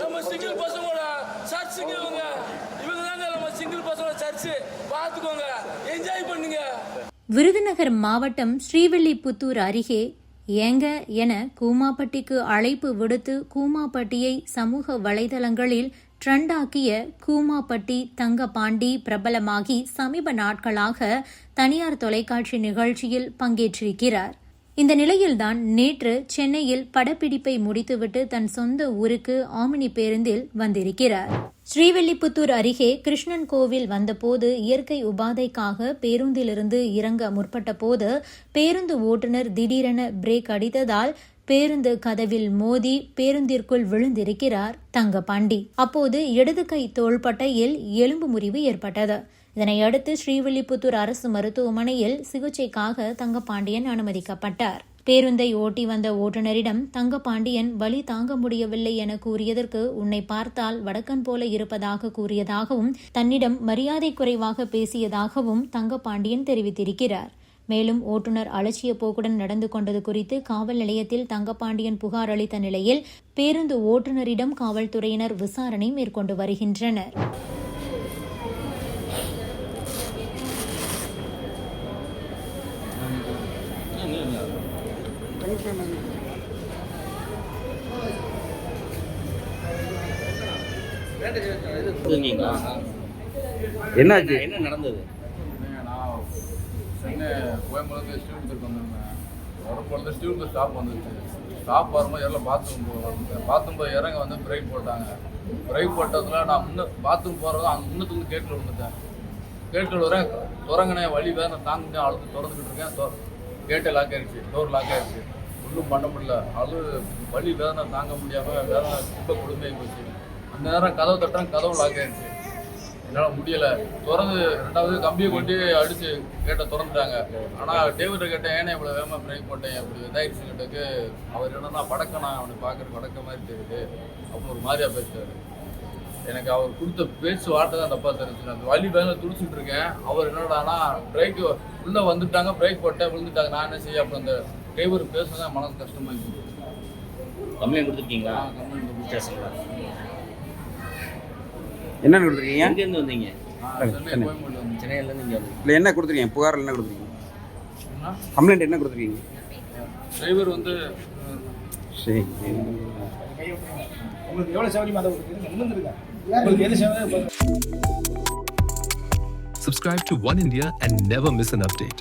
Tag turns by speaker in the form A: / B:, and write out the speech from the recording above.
A: நம்ம சிங்கிள் பசங்களோட சர்ச்சுக்கு இவங்க இவங்க தாங்க நம்ம சிங்கிள் பசங்களோட சர்ச்சு. பார்த்துக்கோங்க. என்ஜாய் பண்ணுங்க.
B: விருதுநகர் மாவட்டம் ஸ்ரீவில்லிபுத்தூர் அருகே ஏங்க என கூமாப்பட்டிக்கு அழைப்பு விடுத்து கூமாப்பட்டியை சமூக வலைதளங்களில் ட்ரெண்டாக்கிய கூமாப்பட்டி தங்கபாண்டி பிரபலமாகி சமீப நாட்களாக தனியார் தொலைக்காட்சி நிகழ்ச்சியில் பங்கேற்றிருக்கிறார். இந்த நிலையில்தான் நேற்று சென்னையில் படப்பிடிப்பை முடித்துவிட்டு தன் சொந்த ஊருக்கு ஆமினி பேருந்தில் வந்திருக்கிறார். ஸ்ரீவில்லிபுத்தூர் அருகே கிருஷ்ணன் கோவில் வந்தபோது இயற்கை உபாதைக்காக பேருந்திலிருந்து இறங்க முற்பட்டபோது பேருந்து ஓட்டுநர் திடீரென பிரேக் அடித்ததால் பேருந்து கதவில் மோதி பேருந்திற்குள் விழுந்திருக்கிறார் தங்கபாண்டி அப்போது இடது கை தோள்பட்டையில் எலும்பு முறிவு ஏற்பட்டது. இதனையடுத்து ஸ்ரீவில்லிபுத்தூர் அரசு மருத்துவமனையில் சிகிச்சைக்காக தங்கபாண்டியன் அனுமதிக்கப்பட்டார். பேருந்தை ஓட்டி வந்த ஓட்டுநரிடம் தங்கபாண்டியன் வலி தாங்க முடியவில்லை என கூறியதற்கு உன்னை பார்த்தால் வடக்கன் போல இருப்பதாக கூறியதாகவும் தன்னிடம் மரியாதை குறைவாக பேசியதாகவும் தங்கபாண்டியன் தெரிவித்திருக்கிறார். மேலும் ஓட்டுநர் அலட்சிய போக்குடன் நடந்து கொண்டது குறித்து காவல் நிலையத்தில் தங்கபாண்டியன் புகார் அளித்த நிலையில் பேருந்து ஓட்டுநரிடம் காவல்துறையினர் விசாரணை மேற்கொண்டு வருகின்றனர்.
C: என்னாச்சு?
D: என்ன நடந்தது?
E: சென்னை கோயம்புலேருந்து ஸ்டூடெண்ட்ஸுக்கு வந்திருந்தேன் வரும்பொழுது ஸ்டூடெண்ட் ஸ்டாப் வந்துச்சு. ஸ்டாப் வரும்போது எல்லாம் பாத்ரூம் போகிறோம் பாத்ரூம் போய் இறங்க வந்து பிரேக் போட்டாங்க. பிரேக் போட்டதுல நான் முன்ன பாத்ரூம் போகிறதும் அங்கே முன்னத்துலேருந்து கேட்டில் விழுந்துட்டேன். கேட்டில் வரேன் துறங்கினேன் வழி வேற தாங்கினே அழுது திறந்துக்கிட்டு இருக்கேன். கேட்டை லாக் ஆகிடுச்சு டோர் லாக் ஆகிடுச்சு ஒன்றும் பண்ண முடியல. அழு வழி வேதனை தாங்க முடியாமல் வேதனை ரொம்ப கொடுமையாக போச்சு. அந்த நேரம் கதவு தட்டுறேன் கதவு லாக் ஆகிடுச்சு என்னால் முடியல. திறந்து ரெண்டாவது கம்பியை கொண்டு அடிச்சு கேட்ட திறந்துட்டாங்க. ஆனால் டேவிட்ட கேட்டேன் ஏன்னா இவ்வளோ வேகமாக பிரேக் போட்டேன் அப்படி இதாயிடுச்சு கேட்டதுக்கு அவர் என்னன்னா படக்கம் நான் அவனை பார்க்குற படக்க மாதிரி தெரியுது அப்படின்னு ஒரு மாதிரியா பேசுறாரு. எனக்கு அவர் கொடுத்த பேச்சு வார்த்தை தான் தப்பாக தெரிஞ்சு அந்த வலி வேலை துடிச்சிட்டு இருக்கேன். அவர் என்னடானா பிரேக் உள்ளே வந்துட்டாங்க பிரேக் போட்டேன் விழுந்துட்டாங்க. நான் என்ன செய்ய அப்போ அந்த டிரைவர் பேசுனதான் மனசு கஷ்டமாக இருக்குது
D: கம்ப்ளைண்ட் கொடுத்துருக்கீங்களா?
E: கொடுத்துருக்கேன்.
D: ஸ்டேஷனில்
C: என்ன கொடுத்துருக்கீங்க?
D: எங்கேருந்து வந்தீங்க? சென்னையிலேருந்து இங்கே
C: இல்லை என்ன கொடுத்துருக்கீங்க? புகார் என்ன கொடுத்துருக்கீங்க? கம்ப்ளைண்ட் என்ன கொடுத்துருக்கீங்க?
E: டிரைவர் வந்து
C: சரி.
F: உங்களுக்கு எவ்வளோ சௌகரியமாக அதை உங்களுக்கு எது சௌகரியம்
G: Subscribe to One India and never miss an update.